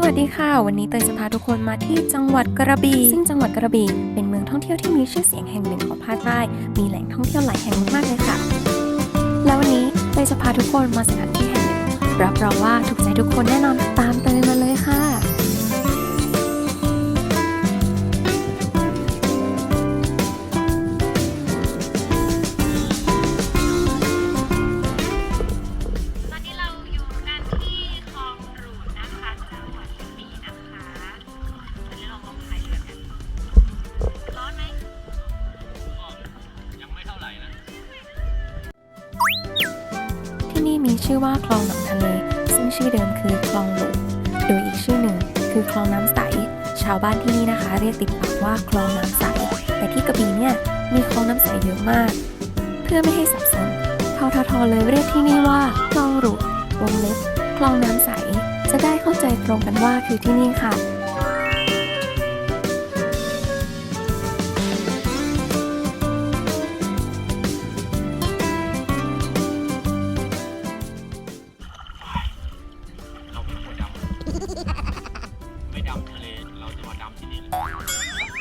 สวัสดีค่ะ วันนี้เตยจะพาทุกคนมาที่จังหวัดกระบี่ซึ่งจังหวัดกระบี่เป็นเมืองท่องเที่ยวที่มีชื่อเสียงแห่งหนึ่งของภาคใต้ มีแหล่งท่องเที่ยวหลายแห่งมากเลยค่ะ แล้ววันนี้เตยจะพาทุกคนมาสถานที่แห่งหนึ่งรับรองว่าถูกใจทุกคนแน่นอนตามเตยมา ชื่อว่าคลองหนองทะเล ซึ่งชื่อเดิมคือคลองหลวงโดยอีกชื่อหนึ่งคือคลองน้ำใส ชาวบ้านที่นี่นะคะ เรียกติดปากว่าคลองน้ำใส แต่ที่กระบี่เนี่ยมีคลองน้ำใสเยอะมาก เพื่อไม่ให้สับสนทททเลยเรียกที่นี่ว่าคลองหลวงวงเล็บคลองน้ำใส จะได้เข้าใจตรงกันว่าคือที่นี่ค่ะ Oh, my God.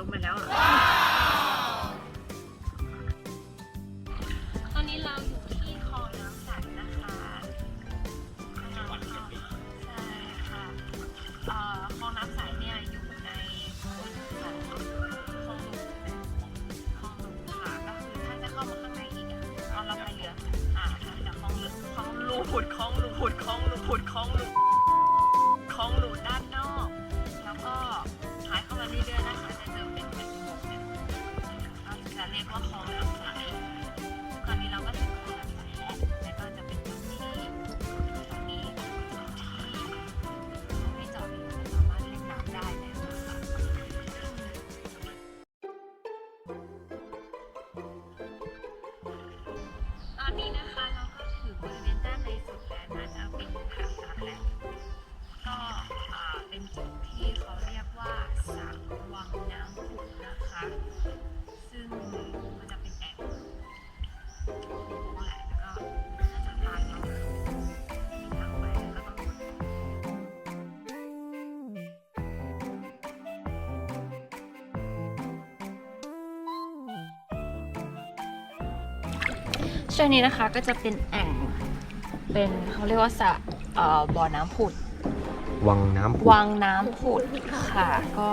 ลงไปแล้วอะตอนนี้เราอยู่ที่คลองน้ำใสนะคะจังหวัดกระบี่ใช่ค่ะเอ่อคลองน้ำใสเนี่ยอยู่ในส่วนของคลองหลวงคลองหลวงค่ะก็คือถ้าจะเข้ามาข้างในอีกอะเอาเราไปเรืออ่าจากคลองหลุดคลองลูดคลองลูดคลองลูดคลองลูดค นนี้นะคะ ช่วงนี้นะคะก็จะเป็นแอ่ง เป็นเขาเรียกว่าสระเอ่อบ่อน้ำผุด วังน้ำวังน้ำผุดค่ะ ก็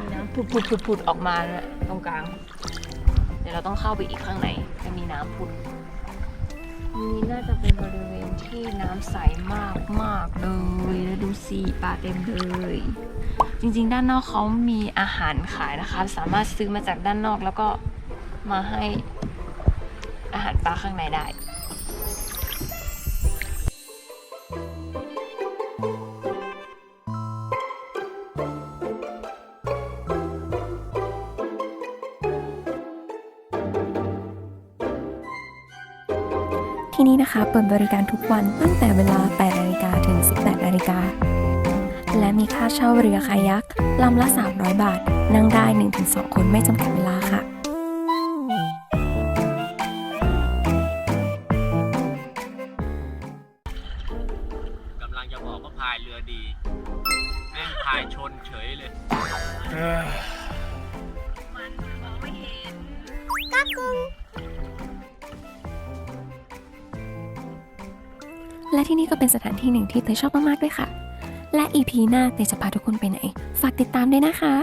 มีน้ำผุดผุดผุดผุดออกมาเนี่ยตรงกลาง เดี๋ยวเราต้องเข้าไปอีกข้างในจะมีน้ำผุดนี่น่าจะเป็นบริเวณที่น้ำใสมากมากๆเลย แล้วดูสิปลาเต็มเลย จริงๆ ด้านนอกเขามีอาหารขายนะคะ สามารถซื้อมาจากด้านนอกแล้วก็มาให้ อาหารปลาข้างในได้ที่นี่นะคะเปิดบริการทุกวันตั้งแต่เวลา 8 นาฬิกาถึง 18 นาฬิกา และมีค่าเช่าเรือคายักลำละ 300 บาท นั่งได้ 1-2 คนไม่จำกัดเวลาค่ะ ลังจะบอกว่าพายเรือดีแม่งพายชนเฉยเลยมันมองไม่เห็นและที่นี่ก็เป็นสถานที่หนึ่งที่เตยชอบมากๆด้วยค่ะ และ EP หน้าเตยจะพาทุกคนไปไหน ฝากติดตามด้วยนะคะ